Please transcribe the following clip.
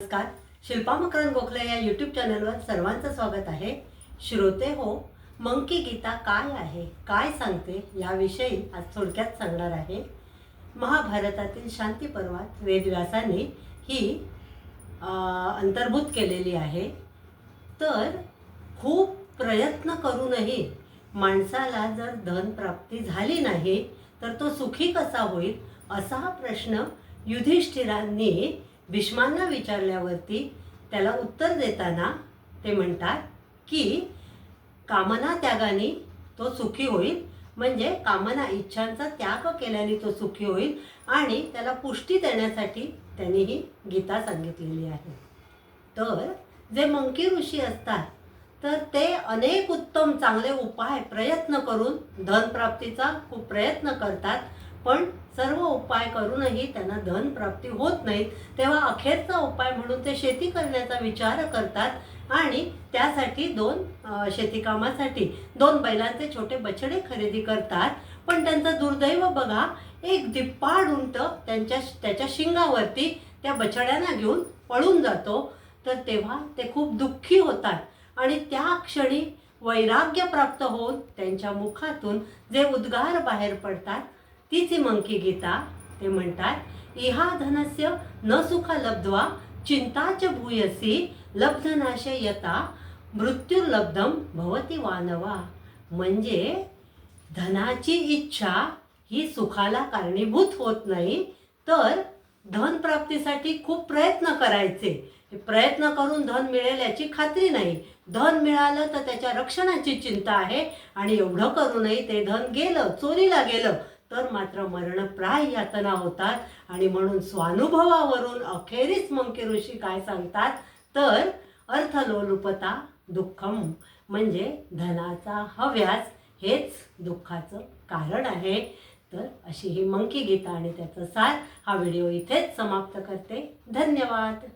नमस्कार. शिल्पा मकरंद गोखले या यूट्यूब चॅनलवर सर्वांचं स्वागत आहे. श्रोते हो मंकी गीता काय आहे काय सांगते याविषयी आज थोडक्यात सांगणार आहे. महाभारतातील शांती पर्वात वेदव्यासाने ही अंतर्भूत केलेली आहे. तर खूप प्रयत्न करूनही माणसाला जर धन प्राप्ती झाली नाही तर तो सुखी कसा होईल असा हा प्रश्न युधिष्ठिरांनी भीष्मांना विचारल्यावरती त्याला उत्तर देताना ते म्हणतात की कामना त्यागाने तो सुखी होईल. म्हणजे कामना इच्छांचा त्याग केल्याने तो सुखी होईल आणि त्याला पुष्टी देण्यासाठी त्यांनी ही गीता सांगितलेली आहे. तर जे मंकी ऋषी असतात तर ते अनेक उत्तम चांगले उपाय प्रयत्न करून धनप्राप्तीचा खूप प्रयत्न करतात. पण सर्व उपाय करूनही त्यांना धनप्राप्ती होत नाही तेव्हा अखेरचा उपाय म्हणून ते शेती करण्याचा विचार करतात आणि त्यासाठी दोन शेतीकामासाठी दोन बैलांचे छोटे बछडे खरेदी करतात. पण त्यांचं दुर्दैव बघा एक दिप्पाड उंट त्यांच्या त्याच्या शिंगावरती त्या बछड्यांना घेऊन पळून जातो. तर तेव्हा ते खूप दुःखी होतात आणि त्या क्षणी वैराग्य प्राप्त होऊन त्यांच्या मुखातून जे उद्गार बाहेर पडतात तीच मंकी गीता ते म्हणतात इहा धनस्य न सुख लब्ध्वा चिंताच भूयसी लब्धनाशे यता मृत्युर्लब्धम भवती वानवा. म्हणजे धनाची इच्छा ही सुखाला कारणीभूत होत नाही तर धन प्राप्तीसाठी खूप प्रयत्न करायचे. प्रयत्न करून धन मिळेल याची खात्री नाही. धन मिळालं तर त्याच्या रक्षणाची चिंता आहे आणि एवढं करूनही ते धन गेलं चोरीला गेलं तर मात्र मरणप्राय यातना होतात. आणि म्हणून स्वानुभवावरून अखेरीस मंकी ऋषी काय सांगतात? तर अर्थलोलुपता दुःखम म्हणजे धनाचा हव्यास हेच दुःखाचं कारण आहे. तर अशी ही मंकी गीता आणि त्याचं सार हा व्हिडिओ इथेच समाप्त करते. धन्यवाद.